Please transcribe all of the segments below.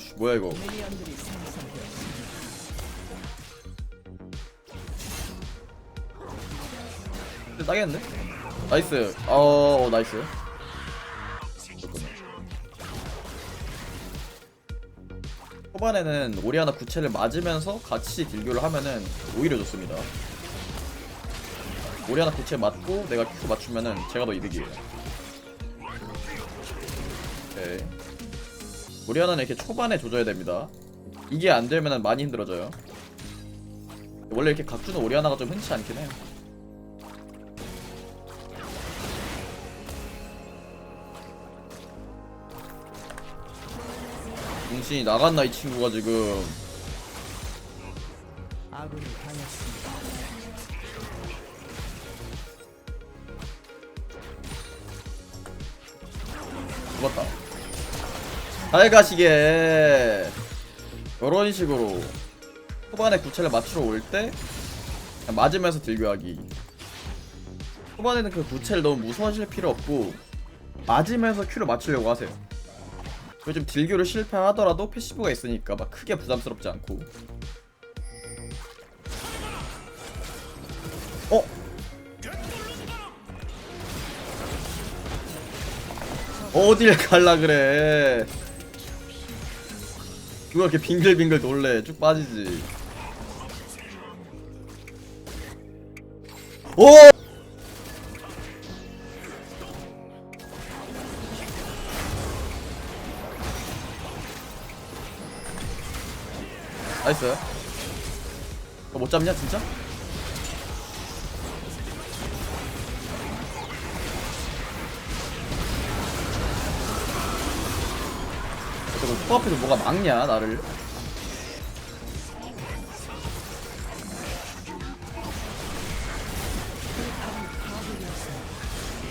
씨, 뭐야 이거. 근데 따겠는데? 나이스 어, 어 나이스. 초반에는 오리아나 구체를 맞으면서 같이 딜교를 하면은 오히려 좋습니다 오리아나 구체 맞고 내가 큐 맞추면은 제가 더 이득이에요 오케이 오리아나는 이렇게 초반에 조져야 됩니다. 이게 안 되면은 많이 힘들어져요. 원래 이렇게 각주는 오리아나가 좀 흔치 않긴 해요. 정신이 나갔나 이 친구가 지금. 죽었다 잘 가시게. 이런 식으로 초반에 구체를 맞추러 올 때 맞으면서 딜교하기. 초반에는 그 구체를 너무 무서워하실 필요 없고 맞으면서 큐를 맞추려고 하세요. 요즘 딜교를 실패하더라도 패시브가 있으니까 막 크게 부담스럽지 않고. 어? 어딜 갈라 그래 누가 이렇게 빙글빙글 놀래 쭉 빠지지 오! 나이스 어, 못 잡냐 진짜? 저거 코앞에서 뭐가 막냐 나를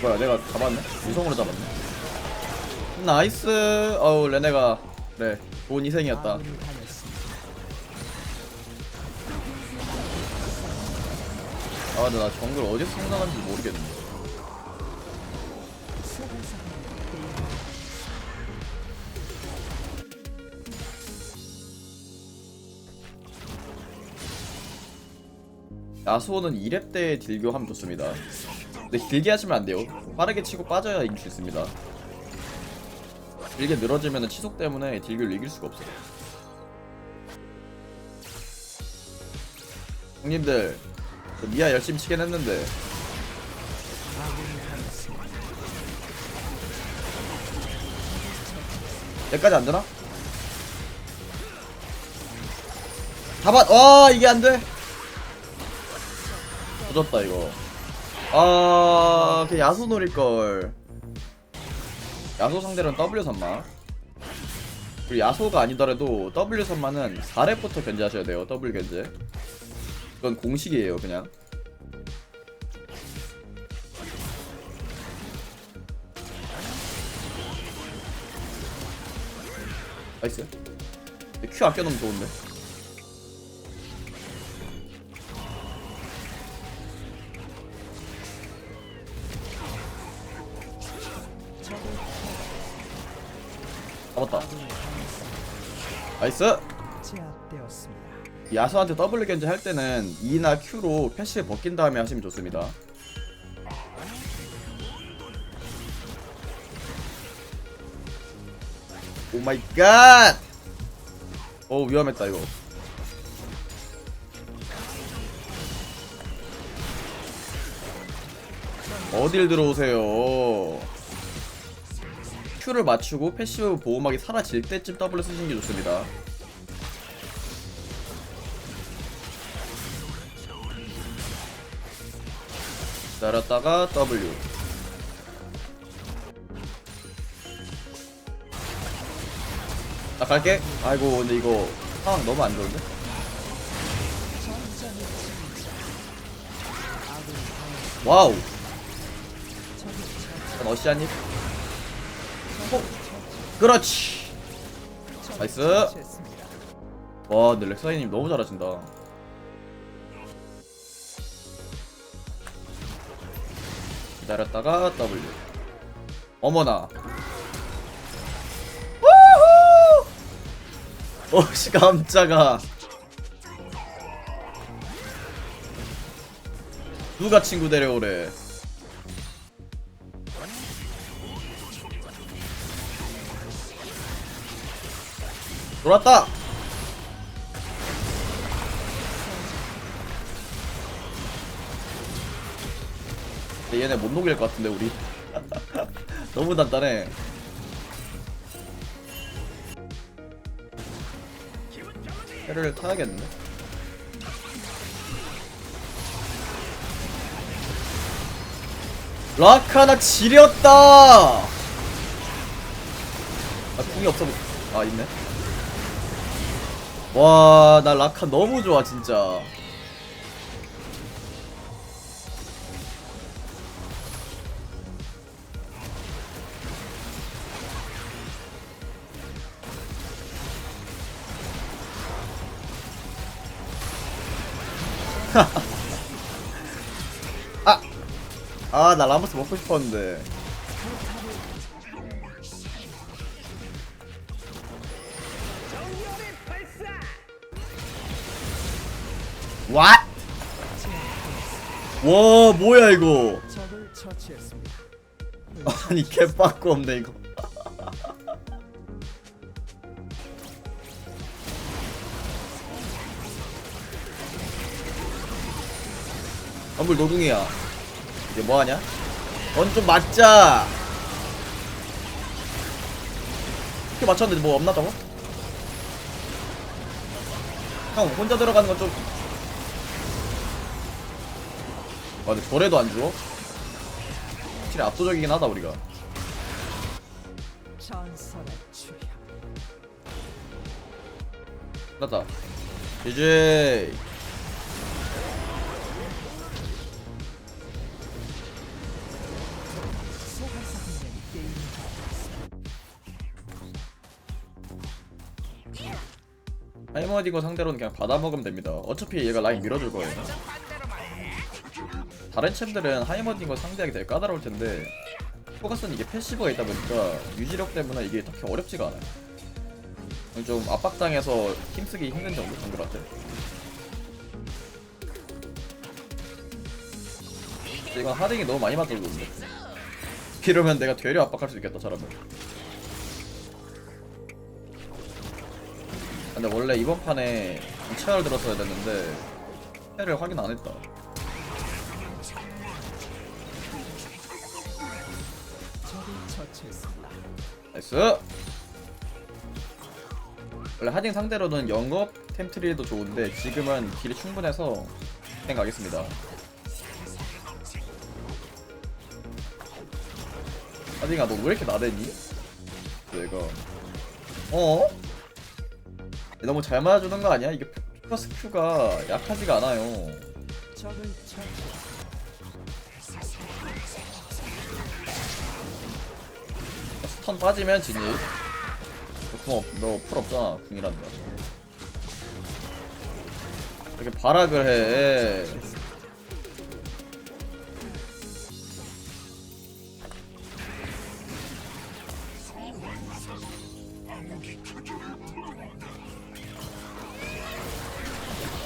뭐야 내가 잡았네? 유성으로 잡았네 나이스 어우 레네가 그래 좋은 희생이었다. 아 근데 나 정글 어디서 생각하는지 모르겠네 야수호는 2렙 때 딜교하면 좋습니다 근데 길게 하시면 안 돼요 빠르게 치고 빠져야 이길 수 있습니다 길게 늘어지면 치속 때문에 딜교를 이길 수가 없어요 형님들 저 미아 열심히 치긴 했는데. 여기까지 안 되나? 잡았 와 이게 안 돼. 조졌다 이거. 아, 그 야수 노릴 걸. 야수 상대로는 W 선마. 그리고 야소가 아니더라도 W 선마는 4렙부터 견제하셔야 돼요. W 견제. 그건 공식이에요, 그냥. 나이스. 큐 아껴놓으면 좋은데. 나이스. 제압되었습니다. 야수한테 더블 견제 할 때는 E나 Q로 패시브 벗긴 다음에 하시면 좋습니다. 오 마이 갓! 오 위험했다 이거. 어딜 들어오세요? Q를 맞추고 패시브 보호막이 사라질 때쯤 더블을 쓰시는 게 좋습니다. 기다렸다가 W 나 갈게 아이고 근데 이거 상황 너무 안 좋은데? 와우 러시아님 어? 그렇지. 나이스. 와 근데 렉사이님 너무 잘하신다. 기다렸다가 W. 어머나! 어씨 깜짝아. 누가 친구 데려오래 돌았다. 근데 얘네 못 녹일 것 같은데 우리. 너무 단단해. 해를 타야겠는데? 라카나 지렸다! 아 궁이 없어. 아 있네 와 나 라카 너무 좋아 진짜 아! 아, 나 라모스 먹고 싶었는데. What? 와, 뭐야, 이거. 아니, 개빠꾸 없네, 이거. 엄물 노궁이야. 이제 뭐하냐? 넌 좀 맞자. 이렇게 맞췄는데 뭐 없나 저거? 형 혼자 들어가는 건 좀. 아 근데 저래도 안 죽어? 확실히 압도적이긴 하다 우리가. 났다. 게임을 종료했습니다. 하이머디거 상대로는 그냥 받아먹으면 됩니다. 어차피 얘가 라인 밀어줄 거예요. 다른 챔들은 하이머디거 상대하기 되게 까다로울 텐데 포커스는 이게 패시브가 있다 보니까 유지력 때문에 이게 딱히 어렵지가 않아요. 좀 압박당해서 힘쓰기 힘든 정도 정글한테. 이건 하딩이 너무 많이 맞들거든요. 이러면 내가 되려 압박할 수 있겠다 저라면. 근데 원래 이번 판에 체어를 들었어야 됐는데 패를 확인 안 했다. 나이스. 원래 하딩 상대로는 영업 템트리도 좋은데 지금은 딜이 충분해서 그냥 가겠습니다. 하딩아 너 왜 이렇게 나대니? 내가 어? 너무 잘 맞아주는 거 아니야? 이게 플러스 Q가 약하지가 않아요. 턴 빠지면 진입. 너너풀 없잖아. 궁이란다. 이렇게 발악을 해.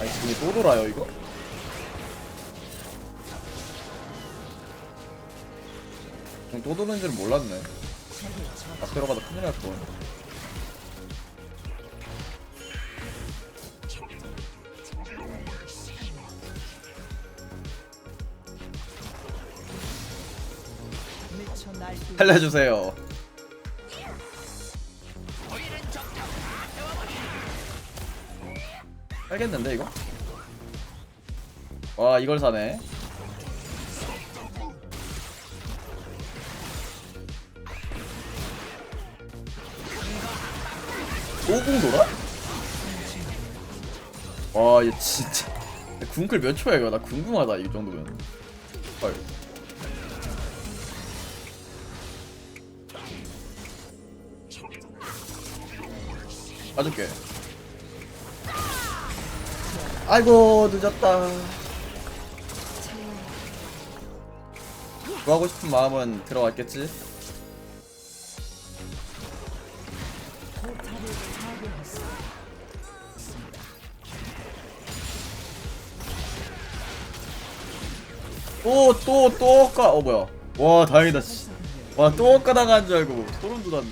아니 궁이 또 돌아요 이거? 궁또 도는 줄 몰랐네. 앞 들어가다 큰일 날 뻔. 살려주세요. 알겠는데 이거? 와 이걸 사네. 오공 돌아? 와, 얘 진짜. 궁클 몇 초야 이거? 나 궁금하다 이 정도면. 헐. 봐줄게. 아이고 늦었다. 구하고 싶은 마음은 들어왔겠지? 또 또 또 까. 어 뭐야? 와 다행이다. 씨. 와또 엇가 당한 줄 알고 소름 돋았네.